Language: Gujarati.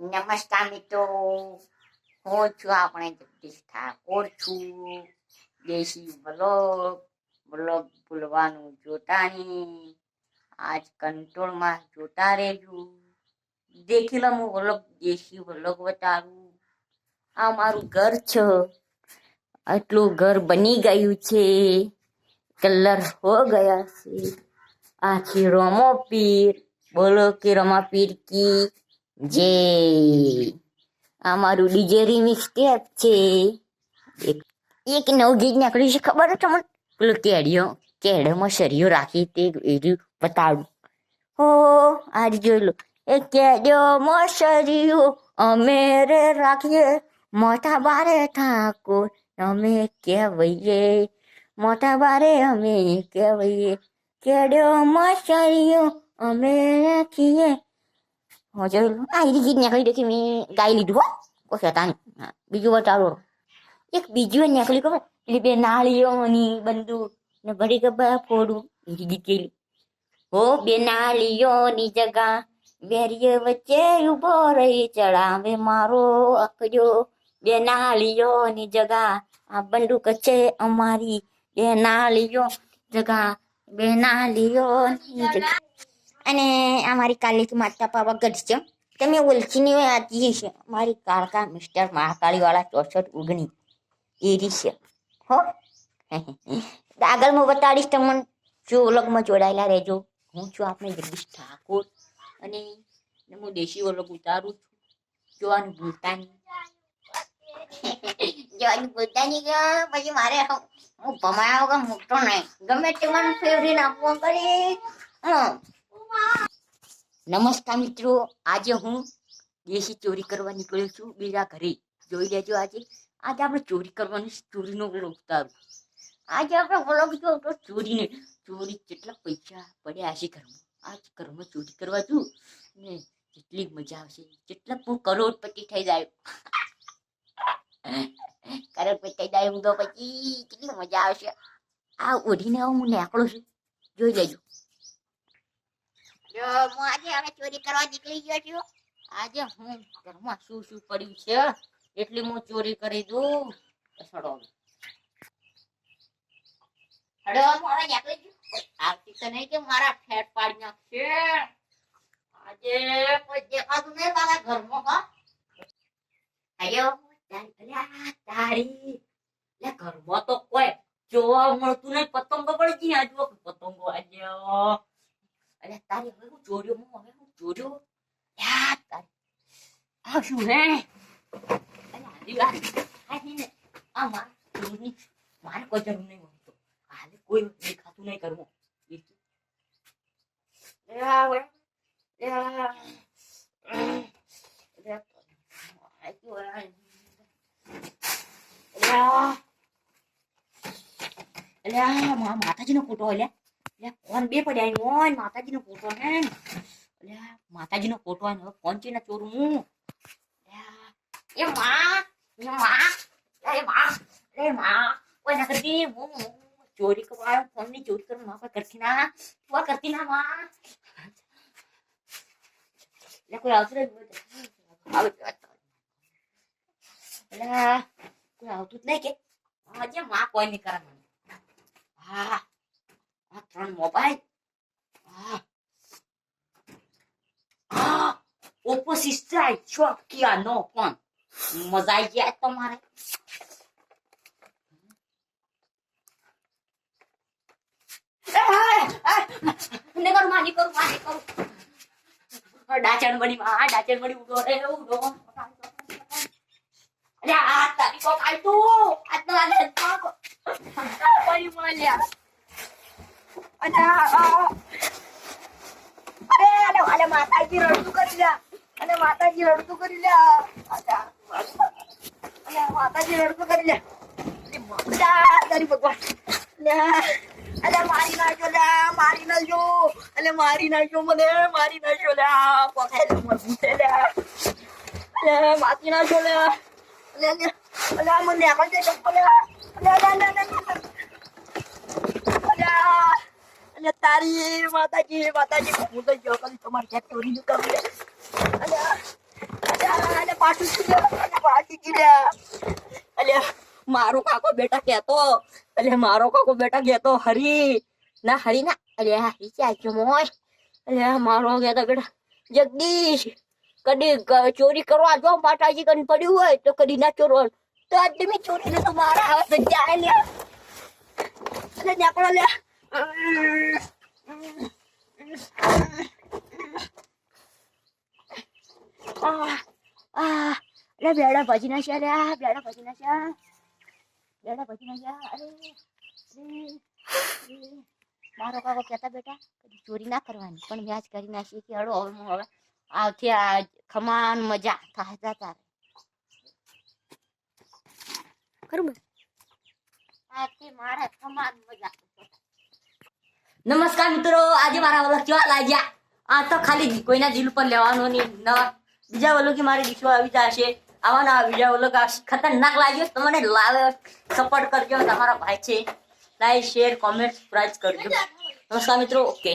નમસ્કાર મિત્રો. હું છું આપણે જગદીશ ઠાકોર છું. દેશી બ્લોગ બ્લોગ ભૂલવાનું જોતા નહીં. આજ કંટ્રોલમાં જોતા રહેજો. દેખી લો હું બ્લોગ દેશી બ્લોગ બતાવું. આ મારું ઘર છે. આટલું ઘર બની ગયું છે. કલર હો ગયા છે. આખી રમો પીર. બોલો કે રમા પીર કી? જે આ મારું ડીજે રિમિક્સ ટેપ છે. એક એક નવું ગીત નીકળ્યું છે, ખબર તમને? પેલું કેડિયો કેડમાં શરીયો રાખી તે એર્યું બતાડું. હો, આજ જોઈ લો એ કેડિયો શરીયો અમે રે રાખીએ. મોટા બારે ઠાકોર અમે કહેવાઈએ. મોટા બારે અમે કહેવાઈએ. કેડ્યો મશરીયો અમે રાખીએ. હો જોઈ લો આ એરી ગીત નીકળી દેખી મેં ગાઈ લીધું હો. કો હા, બીજું બતાવો. એક બીજું ને નીકળ્યું ખબર? પેલી બે નાળીઓની બંદૂક ને ભરી ગબા ફોડું. એરી ગીત ગયેલી હો બે નાળીઓની જગા વેરીએ વચ્ચે ઊભો રહી ચડાવે મારો અકજો. બે નાળીઓની જગા આ બંદૂક છે અમારી. બે નાળીઓ જગા બે નાળીઓની જગા. અને આ મારી કાલિક માતા પાવાગઢ છે. તમે ઓળખીની હોય છે. મારી કાળકા મિસ્ટર મહાકાળીવાળા ચોસઠ ઉગણી. એરી છે. હો. આગળમાં બતાડીશ તમને. જો ઓલગમાં જોડાયેલા રહેજો. હું છું આપણે જગદીશ ઠાકોર. અને હું દેશી ઓલગ ઉતારું છું. જોવાનું ભૂલતા નહીં જોવાનું ભૂલતા નહીં પછી મારે હું હું ભમાયા વગર મૂકતો નહીં. ગમે તે મને ફેવરી નાખવો કરી હં નમસ્કાર મિત્રો, આજે હું દેશી ચોરી કરવા નીકળ્યો છું. બીજા ઘરે જોઈ લેજો આજે. આજે આપણે ચોરી કરવાની ચોરીનો વ્લોગ ઉતારું. આજે આપણે વ્લોગ જો તો ચોરીને, ચોરી કેટલા પૈસા પડ્યા હશે ઘરમાં, આજ ઘરમાં ચોરી કરવા જઉં ને કેટલી મજા આવશે. કેટલા હું કરોડપતિ થઈ જાય. કરોડપતિ થઈ જાય હું તો પછી કેટલી મજા આવશે. આ ઓઢીને હું નીકળું છું. જોઈ લેજો. જો હું આજે હવે ચોરી કરવા નીકળી ગયો છું. આજે હું ઘરમાં શું શું પડ્યું છે? એટલી હું ચોરી કરી દઉં. સડો હડો હું હવે નીકળી ગયો. આવતી તો નહીં કે મારા ફેટ પાડી નાખશે. આજે કોઈ દેખાતું નહીં મારા ઘરમાં હા. આયો તારી લે ઘરમાં તો કોઈ જોવા મળતું નહીં. પતંગો પડી ગઈ જો પતંગો આજે અરે તારી હવે હું ચોર્યો હું હવે હું ચોર્યો યા તારી આ શું હે અરે આદી વાત આ છે ને આ માર ચોરની મારે કોઈ જરૂર નહીં હોતો હાલે કોઈ દેખાતું નહીં કરવું યા વે યા યા આ શું હે? યા અલ્યા મા માતાજીનો ફોટો અલ્યા અલ્યા કોણ બે પડ્યા અહીં ઓય, માતાજીનો ફોટો હે. અલ્યા, માતાજીનો ફોટો હે હવે કોણ છે ને ચોરું હું? એ માં એ માં એ માં એ માં. ઓય ના કરતી હું ચોરી કરવા ફોનની ચોરી કરવા માં કોઈ કરતી ના. તું કરતી ના માં. એટલે કોઈ આવતું અલ્યા, કોઈ આવતું જ નહીં કે. આજે માં કોઈ નહીં કરે મને હા આ ત્રણ મોબાઈલ ઓપ્પો સિસ્ટર ચોકિયા નો ફોન મજા આવી ગયા તમારે ને કરું માની કરું માની કરું ડાચણ બની માં ડાચણ બની ઉડો રે ઉડો અરે આ તારી કો કાઈ તું આ તો લાગે પડી મળ્યા અને અરે અરે માતાજી રડતું કરી લ્યા. અને માતાજી રડતું કરી લ્યા. અને માતાજી રડતું કરી લ્યા. તારી ભગવાન. અલે મારી નાખ્યો લ્યા મારી નાખ્યો અલે, મારી નાખ્યો મને, મારી નાખ્યો લ્યા પકડે લે છે લ્યા અલે મારી નાખ્યો લ્યા અલે અલે મને આગળ જઈ શકતો લ્યા અલે અલે અલે અલે અલ્યા અલ્યા તારી માતાજી માતાજી હું તો જો કદી તમારી ક્યાંક ચોરી નું કરું લે. અલ્યા પાછું પાછી અલે મારો કાકો બેટા કહેતો અલ્યા મારો કાકો બેટા કહેતો હરી ના હરી ના. અલે હરી ચાચો મોય? અલે મારો કહેતો બેટા જગદીશ કદી ચોરી કરવા જો માતાજી કન પડ્યું હોય તો કદી ના ચોરો તો આજ મેં ચોરી ને તો મારા આવે તો જાય લ્યા. અને લ્યા આહ, આહ, અરે બેડા ભજી ના છે અરે બેડા ભજી નાખ્યા બેડા ભજી ના છે અરે. મારો કાકો કહેતા બેટા કદી ચોરી ના કરવાની પણ મેં આજ કરી નાખી કે હળો હવે હવે આવથી આ ખમાન મજા થાય તારે બરોબર આજથી મારે ખમાન મજા નમસ્કાર મિત્રો, આજે મારા વલખ કેવા લાગ્યા? આ તો ખાલી કોઈના દિલ પર લેવાનો નહીં નવા બીજા વલોકી મારી દીકરો આવી જશે. આવા નવા બીજા વલોક ખતરનાક લાગ્યો. તમને લાવે સપોર્ટ કરજો, તમારા ભાઈ છે. લાઈક શેર કોમેન્ટ પ્રાઇઝ કરજો. નમસ્કાર મિત્રો ઓકે